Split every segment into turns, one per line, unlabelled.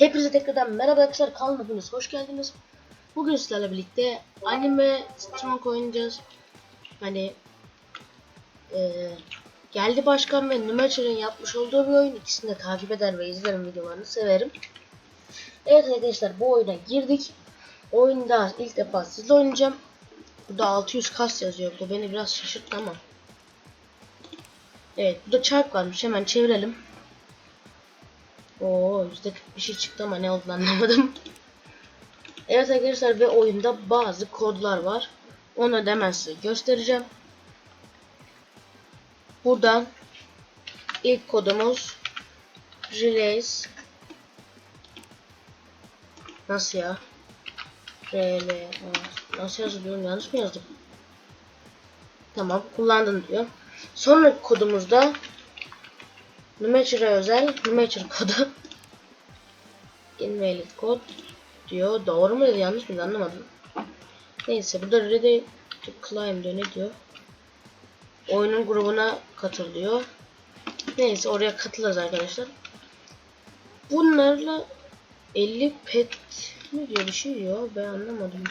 Hepinize tekrardan merhaba arkadaşlar kanalıma hepiniz hoş geldiniz. Bugün sizlerle birlikte anime Strong oynayacağız. Hani eee Geldi Başkan ve Numacher'ın yapmış olduğu bir oyun. İkisini de takip eder ve izlerim videolarını severim. Evet arkadaşlar bu oyuna girdik. Oyunda ilk defa sizle oynayacağım. Burada 600 kas yazıyor. Bu beni biraz şaşırttı ama. Evet burada çarp varmış. Hemen çevirelim. Oo yüzde bir şey çıktı ama ne olduğunu anlamadım. Evet arkadaşlar ve oyunda bazı kodlar var. Onu da hemen size göstereceğim. Buradan ilk kodumuz Relays Nasıl ya? RL Nasıl yazılıyor? Yanlış mı yazdım? Tamam kullandın diyor. Sonraki kodumuzda Numature özel Numature kodu Invalid kod diyor. Doğru mu dedi yanlış mı anlamadım. Neyse burada ready to climb diyor. Ne diyor? Oyunun grubuna katıl diyor. Neyse oraya katılırız arkadaşlar. Bunlarla 50 pet mi diyor bir şey diyor. Ben anlamadım.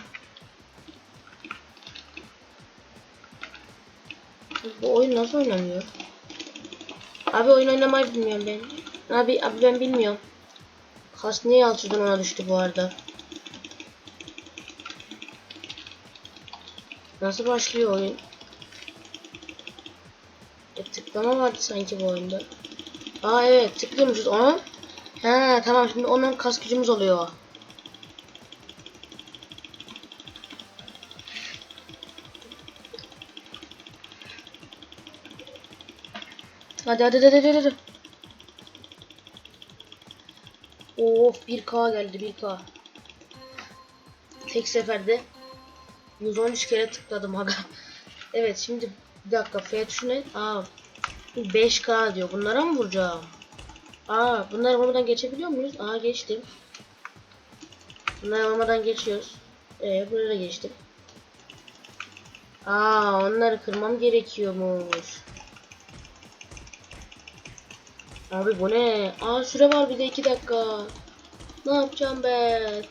Bu oyun nasıl oynanıyor? Abi oyun oynamayı bilmiyorum ben. Abi abi ben bilmiyorum. Kas niye alçıdan ona düştü bu arada? Nasıl başlıyor oyun? E, tıklama vardı sanki bu oyunda. Aa evet tıklıyormuşuz ona. Ha tamam şimdi onun kas gücümüz oluyor. Hadi hadi hadi hadi hadi. Of 1K geldi 1K. Tek seferde 113 kere tıkladım aga. evet şimdi bir dakika F tuşuna. Aa 5K diyor. Bunlara mı vuracağım? Aa bunları vurmadan geçebiliyor muyuz? Aa geçtim. Bunları vurmadan geçiyoruz. Ee buraya geçtim. Aa onları kırmam gerekiyormuş. Abi bu ne? Aa süre var bir de 2 dakika. Ne yapacağım ben?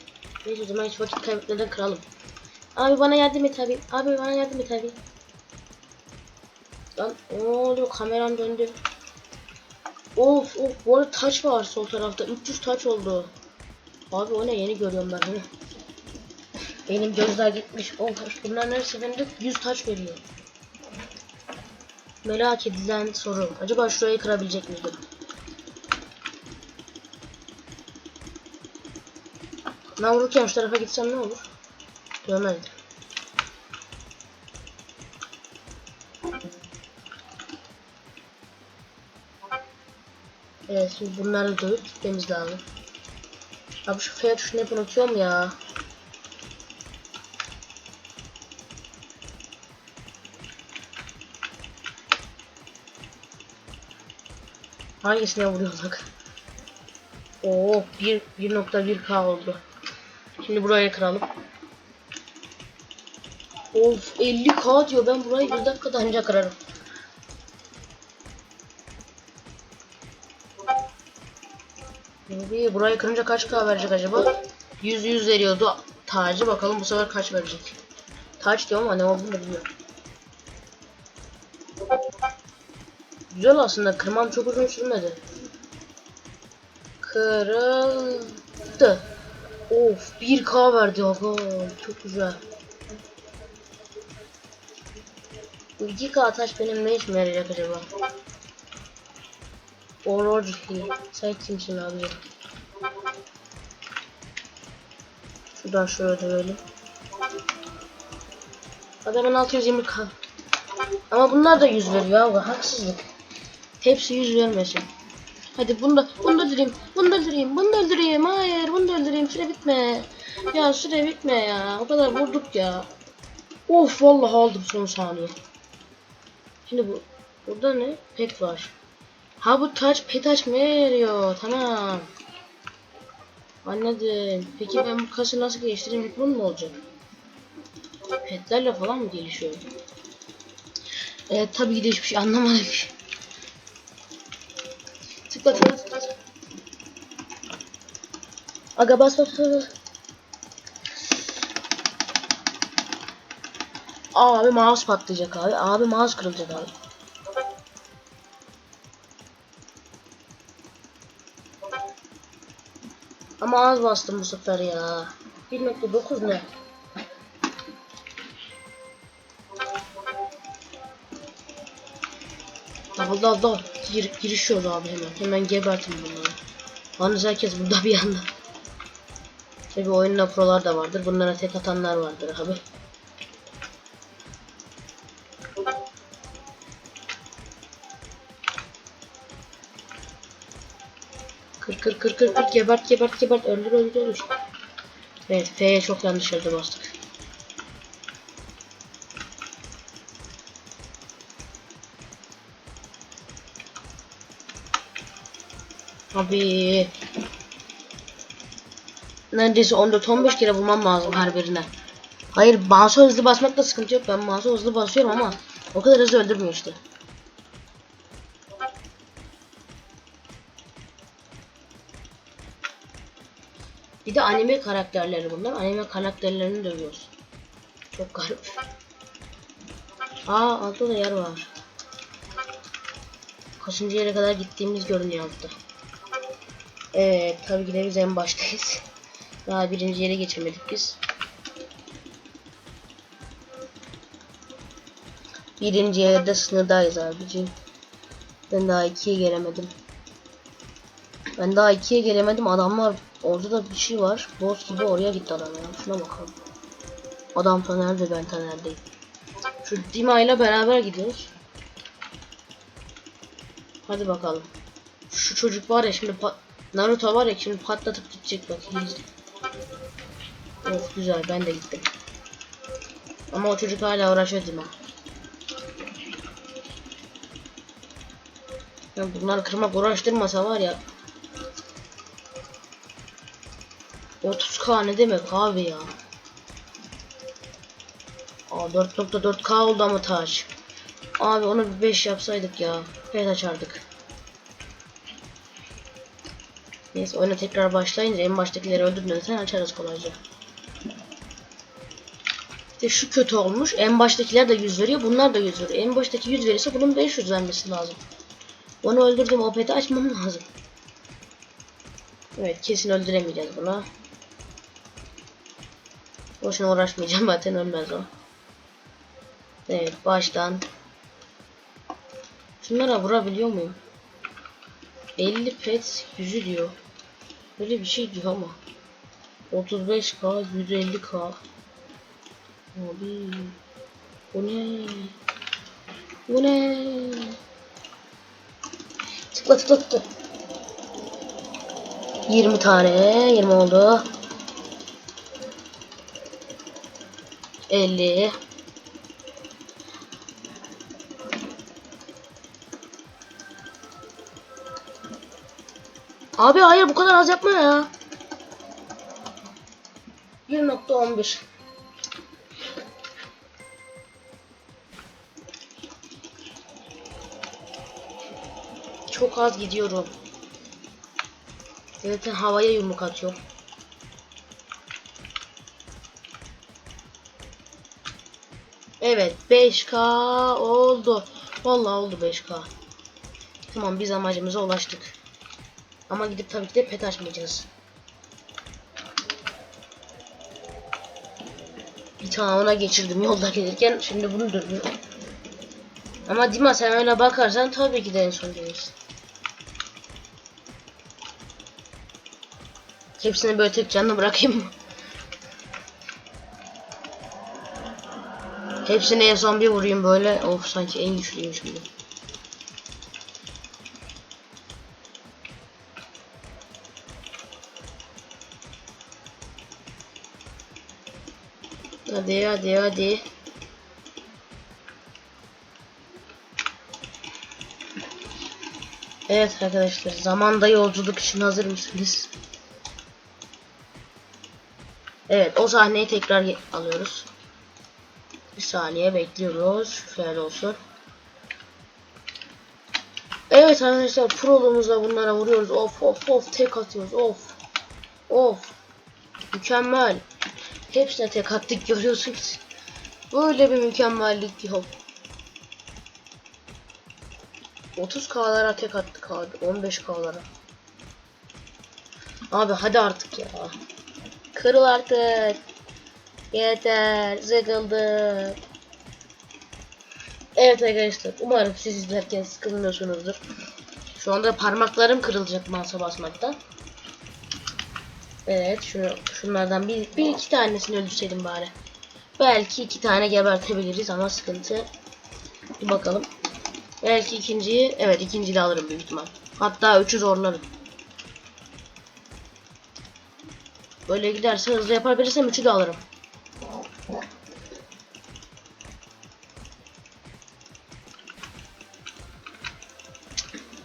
Neyse o zaman hiç vakit kaybetmeden kıralım. Abi bana yardım et abi. Abi bana yardım et abi. Lan ne oluyor kameram döndü. Of of bu arada taç var sol tarafta. 300 taç oldu. Abi o ne yeni görüyorum ben bunu. Benim gözler gitmiş. Of bunlar her seferinde 100 taç veriyor. Merak edilen soru. Acaba şurayı kırabilecek miydim? Ben vururken şu tarafa gitsem ne olur? Görmedim. Evet şimdi bunları dövüp gitmemiz lazım. Abi şu F tuşunu hep unutuyorum ya. Hangisine vuruyorlar? Oo 1 1.1k oldu. Şimdi buraya kıralım. Of 50k diyor ben burayı bir dakikada ancak kırarım. Şimdi burayı kırınca kaç k verecek acaba? 100 100 veriyordu tacı bakalım bu sefer kaç verecek. Taç diyor ama ne olduğunu da bilmiyorum. Güzel aslında kırmam çok uzun sürmedi. Kırıldı. Of 1k verdi aga çok güzel. Bu 2k taş benim ne işime yarayacak acaba? Ororji sen kimsin abi? Şuradan şöyle dövelim. Adamın 620k. Ama bunlar da 100 veriyor abi haksızlık. Hepsi 100 vermesin. Hadi bunu da, bunu da öldüreyim. Öldüreyim. Bunu da öldüreyim. Hayır bunu da öldüreyim. Süre bitme. Ya süre bitme ya. O kadar vurduk ya. Of vallahi aldım son saniye. Şimdi bu burada ne? Pet var. Ha bu taç pet açmaya yarıyor. Tamam. Anladım. Peki ben bu kası nasıl geliştireyim? Bunun mu olacak? Petlerle falan mı gelişiyor? Evet tabii ki de şey anlamadık. Aga. Abi mouse patlayacak abi. Abi mouse kırılacak abi. Ama az bastım bu sefer ya. 1.9 ne? Allah Allah. Gir, giriş yolu abi hemen. Hemen gebertin bunları. Yalnız herkes burada bir anda. Tabi oyunun prolar da vardır. Bunlara tek atanlar vardır abi. Kır kır kır kır kır gebert gebert gebert öldür öldür öldür. Evet F'ye çok yanlış yerde bastık. Abi neredeyse 14-15 kere bulmam lazım her birine. Hayır mouse'a hızlı basmakta sıkıntı yok. Ben mouse'a hızlı basıyorum ama o kadar hızlı öldürmüyor işte. Bir de anime karakterleri bunlar. Anime karakterlerini dövüyoruz. Çok garip. Aa altta da yer var. Kaçıncı yere kadar gittiğimiz görünüyor altta. Evet tabii ki de biz en baştayız. Daha birinci yere geçemedik biz. Birinci yerde sınırdayız abicim. Ben daha ikiye gelemedim. Ben daha ikiye gelemedim. Adamlar orada da bir şey var. Boss gibi oraya gitti adam ya. Şuna bakalım. Adam ta nerede ben ta neredeyim. Şu Dima ile beraber gidiyoruz. Hadi bakalım. Şu çocuk var ya şimdi Naruto var ya şimdi patlatıp gidecek bak. Of güzel ben de gittim. Ama o çocuk hala uğraşıyor Dima. Ya bunlar kırmak uğraştırmasa var ya 30k ne demek abi ya? Aa 4.4k oldu ama taş. Abi onu bir 5 yapsaydık ya. Evet açardık. Neyse oyuna tekrar başlayınca en baştakileri öldürmeden açarız kolayca. İşte şu kötü olmuş. En baştakiler de 100 veriyor. Bunlar da 100 veriyor. En baştaki 100 verirse bunun 500 vermesi lazım. Onu öldürdüm. O peti açmam lazım. Evet kesin öldüremeyeceğiz bunu. Boşuna uğraşmayacağım zaten ölmez o. Evet baştan. Şunlara vurabiliyor muyum? 50 pet 100'ü diyor. Böyle bir şey diyor ama. 35k 150k. Abi. Bu ne? Bu ne? Tıkla tıkla tıkla. 20 tane 20 oldu. 50 Abi hayır bu kadar az yapma ya. 1.11 Çok az gidiyorum. Zaten havaya yumruk atıyor. Evet 5k oldu. Vallahi oldu 5k. Tamam biz amacımıza ulaştık. Ama gidip tabii ki de pet açmayacağız. Bir tane ona geçirdim yolda gelirken şimdi bunu dönüyorum. Ama Dima sen öyle bakarsan tabii ki de en son gelirsin. Hepsini böyle tek canlı bırakayım mı? Hepsine en son bir vurayım böyle. Of sanki en güçlüyüm şimdi. Hadi hadi hadi. Evet arkadaşlar zamanda yolculuk için hazır mısınız? Evet o sahneyi tekrar alıyoruz. Bir saniye bekliyoruz. Şöyle olsun. Evet arkadaşlar proluğumuzla bunlara vuruyoruz. Of of of tek atıyoruz of. Of. Mükemmel. Hepsine tek attık görüyorsunuz. Böyle bir mükemmellik yok. 30k'lara tek attık abi. 15k'lara. Abi hadi artık ya. Kırıl artık. Yeter. Sıkıldık. Evet arkadaşlar. Umarım siz izlerken sıkılmıyorsunuzdur. Şu anda parmaklarım kırılacak masa basmaktan. Evet. Şunu, şunlardan bir, bir iki tanesini öldürseydim bari. Belki iki tane gebertebiliriz ama sıkıntı. Bir bakalım. Belki ikinciyi, evet ikinciyi de alırım büyük ihtimal. Hatta üçü zorlarım. Böyle giderse hızlı yapabilirsem üçü de alırım.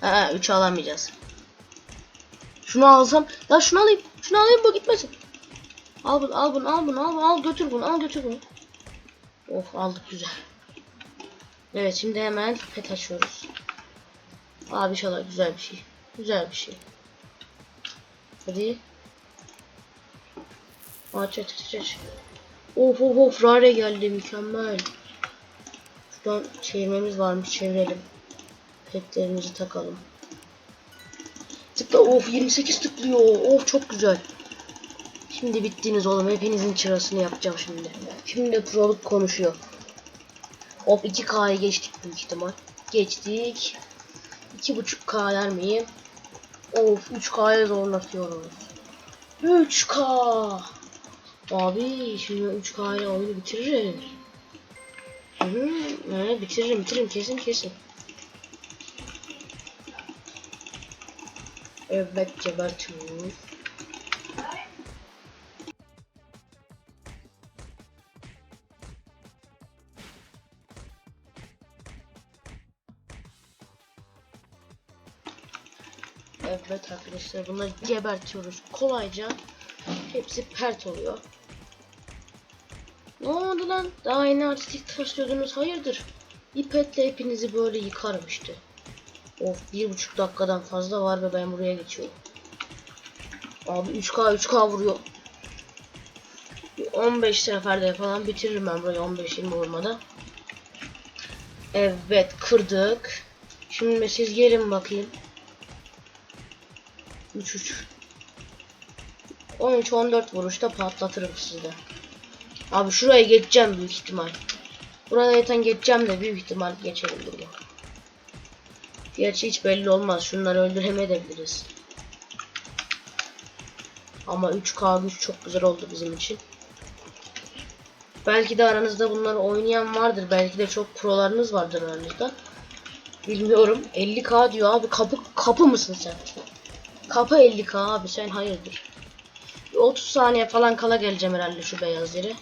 Ha, üçü alamayacağız. Şunu alsam, ya şunu alayım, şunu alayım bu gitmesin. Al bunu, al bunu, al bunu, al bunu, al götür bunu, al götür bunu. Oh aldık güzel. Evet şimdi hemen pet açıyoruz. Abi inşallah güzel bir şey. Güzel bir şey. Hadi. Aç aç aç aç. Of of of rare geldi mükemmel. Şuradan çevirmemiz varmış çevirelim. Petlerimizi takalım. Tıkla of 28 tıklıyor. Of çok güzel. Şimdi bittiniz oğlum. Hepinizin çırasını yapacağım şimdi. Şimdi proluk konuşuyor. Of 2K'ya geçtik büyük ihtimal. Geçtik. 2.5K der miyim? Of 3K'ya zorlatıyoruz. 3K. Abi şimdi 3K'ya oyunu bitiririm. Hı hı, bitiririm bitiririm kesin kesin. Evet gebertiyoruz. Evet arkadaşlar bunları gebertiyoruz kolayca. Hepsi pert oluyor. Ne oldu lan? Daha yeni artistik taşıyordunuz hayırdır? İpetle hepinizi böyle yıkarım işte. Of bir buçuk dakikadan fazla var ve ben buraya geçiyorum. Abi 3K 3K vuruyor. Bir 15 seferde falan bitiririm ben burayı 15-20 vurmada. Evet kırdık. Şimdi siz gelin bakayım. 3 3 13 14 vuruşta patlatırım sizi de. Abi şuraya geçeceğim büyük ihtimal. Burada zaten geçeceğim de büyük ihtimal geçerim bunu. Gerçi hiç belli olmaz. Şunları öldüremeyebiliriz. Ama 3K güç çok güzel oldu bizim için. Belki de aranızda bunları oynayan vardır. Belki de çok prolarınız vardır aranızda. Bilmiyorum. 50K diyor abi. Kapı kapı mısın sen? Kapı 50k abi sen hayırdır. Bir 30 saniye falan kala geleceğim herhalde şu beyaz yere.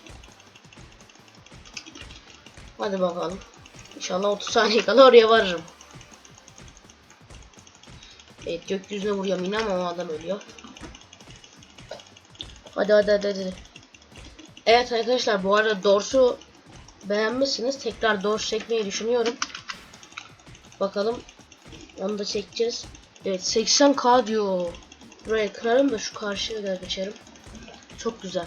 Hadi bakalım. İnşallah 30 saniye kala oraya varırım. Evet gökyüzüne vuruyorum yine ama o adam ölüyor. Hadi hadi hadi hadi. Evet arkadaşlar bu arada Dors'u beğenmişsiniz. Tekrar Dors çekmeyi düşünüyorum. Bakalım. Onu da çekeceğiz. Evet 80k diyor. Buraya kırarım da şu karşıya da geçerim. Çok güzel.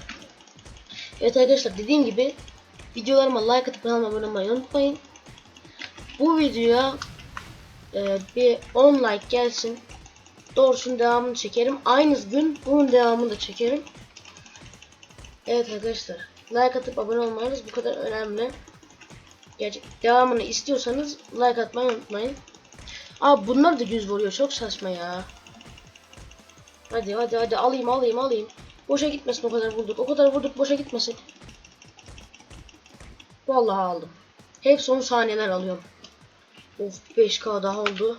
Evet arkadaşlar dediğim gibi videolarıma like atıp kanalıma abone olmayı unutmayın. Bu videoya e, bir 10 like gelsin. Doğrusunun devamını çekerim. Aynı gün bunun devamını da çekerim. Evet arkadaşlar. Like atıp abone olmanız bu kadar önemli. Gerçek devamını istiyorsanız like atmayı unutmayın. Abi bunlar da düz vuruyor. Çok saçma ya. Hadi hadi hadi alayım alayım alayım. Boşa gitmesin o kadar vurduk. O kadar vurduk boşa gitmesin. Vallahi aldım. Hep son saniyeler alıyorum. Of 5k daha oldu.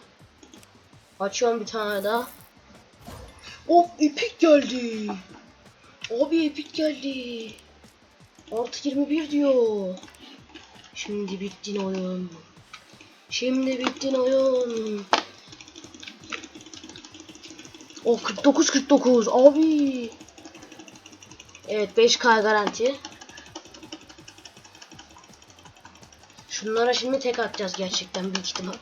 Açıyorum bir tane daha. Of epik geldi. Abi epik geldi. Artı 21 diyor. Şimdi bittin oyun. Şimdi bittin oyun. O 49 49 abi. Evet 5K garanti. Şunlara şimdi tek atacağız gerçekten büyük ihtimal.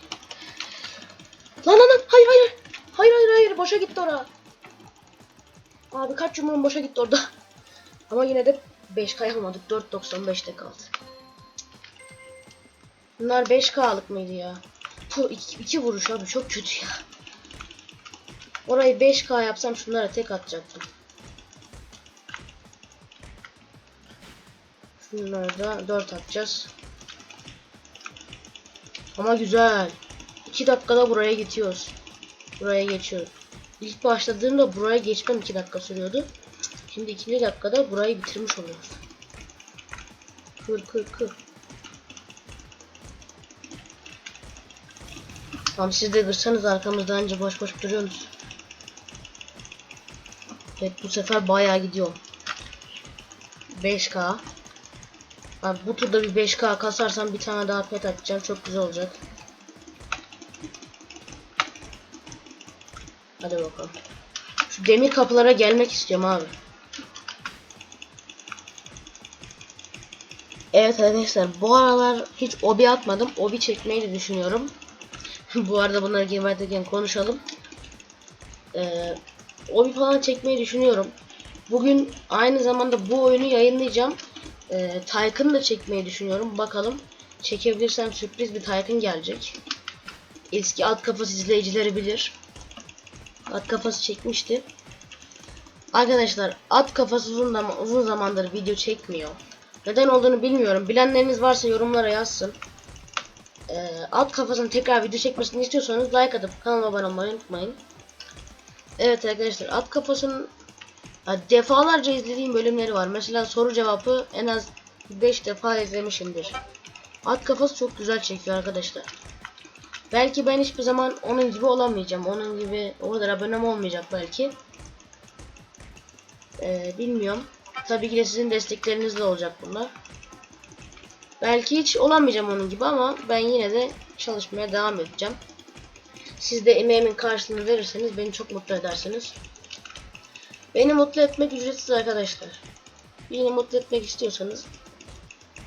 Lan lan lan hayır hayır. Hayır hayır hayır boşa gitti ora. Abi kaç yumruğum boşa gitti orada. Ama yine de 5K almadık. 4.95'te kaldı. Bunlar 5K'lık mıydı ya? Bu iki, iki vuruş abi çok kötü ya. Orayı 5K yapsam şunlara tek atacaktım. Şunları da 4 atacağız. Ama güzel. 2 dakikada buraya geçiyoruz. Buraya geçiyoruz. İlk başladığımda buraya geçmem 2 dakika sürüyordu. Şimdi 2. dakikada burayı bitirmiş oluyoruz. Kır kır kır. Tamam siz de kırsanız arkamızda önce boş boş duruyorsunuz. Evet bu sefer bayağı gidiyor. 5K. Abi bu turda bir 5K kasarsam bir tane daha pet atacağım. Çok güzel olacak. Hadi bakalım. Şu demir kapılara gelmek istiyorum abi. Evet arkadaşlar bu aralar hiç obi atmadım. Obi çekmeyi de düşünüyorum. bu arada bunları girmeden konuşalım. Ee, obi falan çekmeyi düşünüyorum. Bugün aynı zamanda bu oyunu yayınlayacağım. Ee, Tycoon da çekmeyi düşünüyorum. Bakalım çekebilirsem sürpriz bir Tycoon gelecek. Eski alt kafası izleyicileri bilir. At kafası çekmişti. Arkadaşlar at kafası uzun, zaman, uzun zamandır video çekmiyor. Neden olduğunu bilmiyorum. Bilenleriniz varsa yorumlara yazsın. Ee, at kafasının tekrar video çekmesini istiyorsanız like atıp kanalıma abone olmayı unutmayın. Evet arkadaşlar at kafasının ya, defalarca izlediğim bölümleri var. Mesela soru cevabı en az 5 defa izlemişimdir. At kafası çok güzel çekiyor arkadaşlar. Belki ben hiçbir zaman onun gibi olamayacağım. Onun gibi o kadar abonem olmayacak belki. Ee, bilmiyorum. Tabii ki de sizin desteklerinizle olacak bunlar. Belki hiç olamayacağım onun gibi ama ben yine de çalışmaya devam edeceğim. Siz de emeğimin karşılığını verirseniz beni çok mutlu edersiniz. Beni mutlu etmek ücretsiz arkadaşlar. Beni mutlu etmek istiyorsanız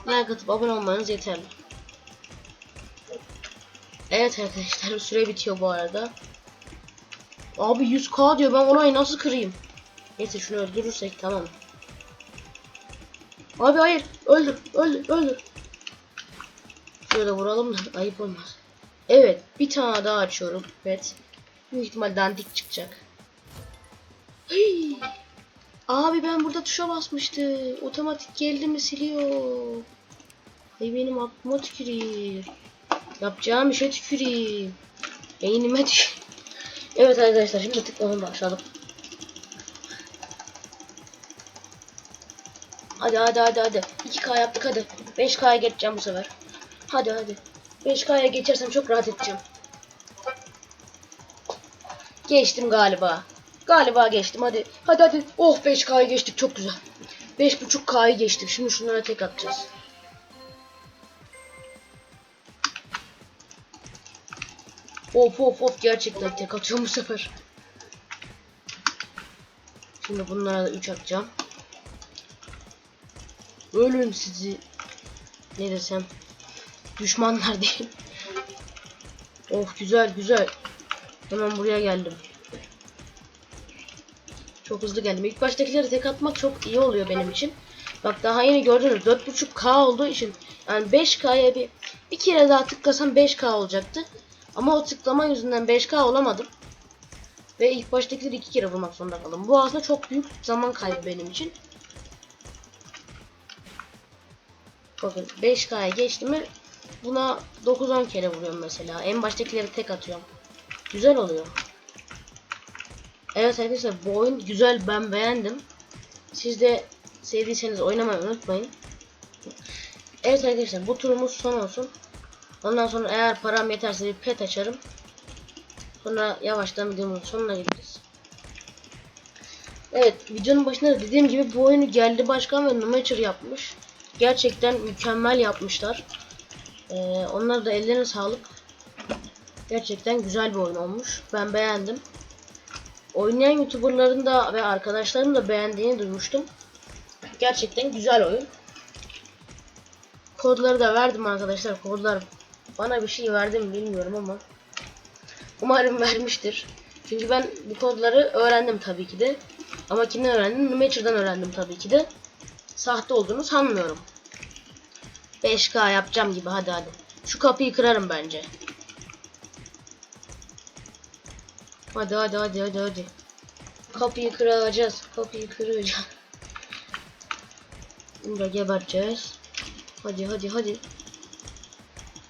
like atıp abone olmanız yeterli. Evet arkadaşlar süre bitiyor bu arada. Abi 100k diyor ben orayı nasıl kırayım? Neyse şunu öldürürsek tamam. Abi hayır öldür öldür öldür. Şöyle vuralım da ayıp olmaz. Evet bir tane daha açıyorum. Evet. Büyük ihtimal dandik çıkacak. Abi ben burada tuşa basmıştım. Otomatik geldi mi siliyor. Ay benim aklıma tüküreyim. Yapacağım işe tüküreyim. Beynime tük. Evet arkadaşlar şimdi tıklamaya başlayalım. Hadi hadi hadi hadi. 2K yaptık hadi. 5K'ya geçeceğim bu sefer. Hadi hadi. 5K'ya geçersem çok rahat edeceğim. Geçtim galiba. Galiba geçtim hadi. Hadi hadi. Oh 5K'yı geçtik çok güzel. 5.5K'yı geçtik. Şimdi şunlara tek atacağız. Of of of gerçekten tek atıyorum bu sefer. Şimdi bunlara da 3 atacağım. Ölün sizi. Ne desem. Düşmanlar değil. Of güzel güzel. Hemen buraya geldim. Çok hızlı geldim. İlk baştakileri tek atmak çok iyi oluyor benim için. Bak daha yeni gördünüz 4.5k olduğu için yani 5k'ya bir bir kere daha tıklasam 5k olacaktı. Ama o tıklama yüzünden 5k olamadım. Ve ilk baştakileri iki kere vurmak zorunda kaldım. Bu aslında çok büyük zaman kaybı benim için. Bakın 5k'ya geçtim mi buna 9-10 kere vuruyorum mesela. En baştakileri tek atıyorum. Güzel oluyor. Evet arkadaşlar bu oyun güzel ben beğendim. Siz de sevdiyseniz oynamayı unutmayın. Evet arkadaşlar bu turumuz son olsun. Ondan sonra eğer param yeterse bir pet açarım. Sonra yavaştan videomun sonuna geliriz. Evet videonun başında da dediğim gibi bu oyunu Geldi Başkan ve Numacher yapmış. Gerçekten mükemmel yapmışlar. Ee, onlar da ellerine sağlık. Gerçekten güzel bir oyun olmuş. Ben beğendim. Oynayan youtuberların da ve arkadaşlarım da beğendiğini duymuştum. Gerçekten güzel oyun. Kodları da verdim arkadaşlar. Kodlar bana bir şey verdi mi bilmiyorum ama umarım vermiştir. Çünkü ben bu kodları öğrendim tabii ki de. Ama kimden öğrendim? Numature'dan öğrendim tabii ki de. Sahte olduğunu sanmıyorum. 5K yapacağım gibi hadi hadi. Şu kapıyı kırarım bence. Hadi hadi hadi hadi hadi. Kapıyı kıracağız. Kapıyı kıracağız. Bunu da geberteceğiz. Hadi hadi hadi.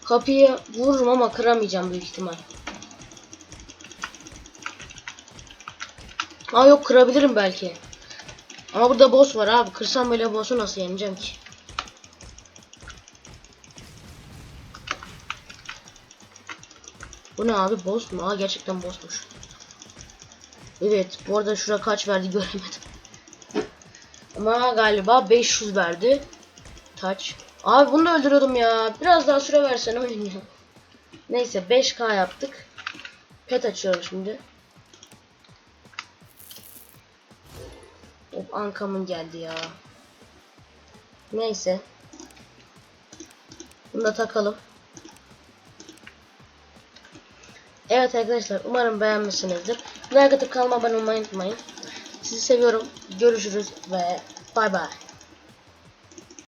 Kapıyı vururum ama kıramayacağım büyük ihtimal. Aa yok kırabilirim belki. Ama burada boss var abi. Kırsam böyle boss'u nasıl yeneceğim ki? Bu ne abi boss mu? Aa gerçekten bossmuş. Evet bu arada şura kaç verdi göremedim. Ama galiba 500 verdi. Taç. Abi bunu da öldürüyordum ya. Biraz daha süre versene oynayacağım. Neyse 5k yaptık. Pet açıyorum şimdi. Hop ankamın geldi ya. Neyse. Bunu da takalım. Evet arkadaşlar umarım beğenmişsinizdir. Like atıp kanalıma abone olmayı unutmayın. Sizi seviyorum. Görüşürüz ve bay bay.